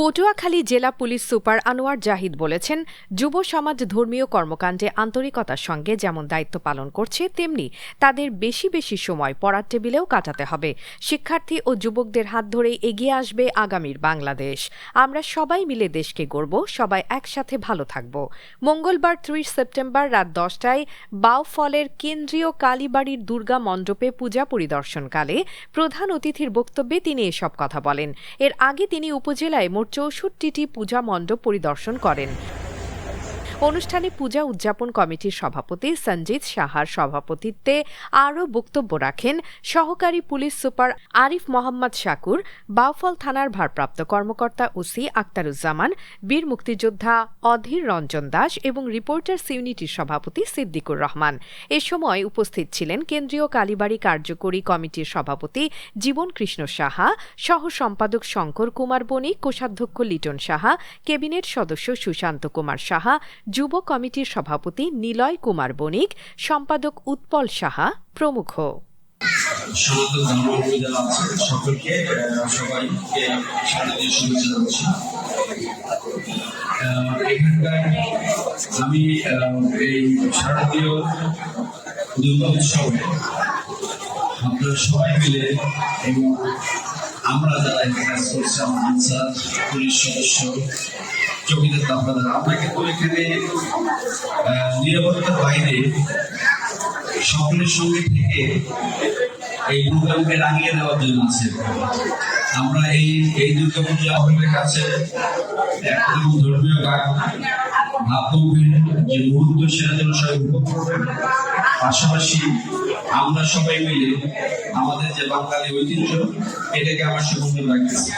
পটুয়াখালী জেলা police super Anwar Zahid বলেছেন, যুব সমাজ ধর্মীয় কর্মকাণ্ডে আন্তরিকতার সঙ্গে যেমন দায়িত্ব পালন করছে, তেমনি তাদের বেশি বেশি সময় পড়ার টেবিলেও কাটাতে হবে। শিক্ষার্থী ও যুবকদের হাত ধরেই এগিয়ে আসবে আগামীর বাংলাদেশ। আমরা সবাই মিলে দেশকে গড়ব, সবাই একসাথে ভালো থাকব। মঙ্গলবার ত্রিশ সেপ্টেম্বর রাত দশটায় বাউফলের কেন্দ্রীয় কালীবাড়ির দুর্গা মণ্ডপে পূজা পরিদর্শনকালে প্রধান অতিথির বক্তব্যে তিনি এসব কথা বলেন। এর আগে তিনি উপজেলায় মোট চৌষট্টিটি পূজা মণ্ডপ পরিদর্শন করেন। অনুষ্ঠানে পূজা উদযাপন কমিটির সভাপতি সঞ্জিত সাহার সভাপতিত্বে আরও বক্তব্য রাখেন সহকারী পুলিশ সুপার আরিফ মোহাম্মদ শাকুর, বাউফল থানার ভারপ্রাপ্ত কর্মকর্তা ওসি আক্তারুজ্জামান, বীর মুক্তিযোদ্ধা অধীর রঞ্জন দাস এবং রিপোর্টার্স ইউনিটির সভাপতি সিদ্দিকুর রহমান। এ সময় উপস্থিত ছিলেন কেন্দ্রীয় কালীবাড়ি কার্যকরী কমিটির সভাপতি জীবন কৃষ্ণ সাহা, সহ সম্পাদক শঙ্কর কুমার বণিক, কোষাধ্যক্ষ লিটন সাহা, ক্যাবিনেট সদস্য সুশান্ত কুমার সাহা যুব কমিটির সভাপতি নিলয় কুমার বণিক, সম্পাদক উৎপল সাহা প্রমুখ। যারা আমি এই শারদীয় আমরা যারা আনসার, পুলিশ সদস্য চৌকিদার তাপদার আমরা কিন্তু এখানে নিরাপত্তার বাইরে সকলের সঙ্গে থেকে এই প্রোগ্রামকে রাঙিয়ে দেওয়ার জন্য আছে। আমরা এই এই দুর্গা পূজা আপনাদের কাছে একদম ধর্মীয় গান ভাবগম্ভীর যে মুহূর্ত সেটা যেন সবাই উপভোগ করবেন পাশাপাশি আমরা সবাই মিলে আমাদের যে বাঙালি ঐতিহ্য, এটাকে আমার সুন্দর রাখতেছি।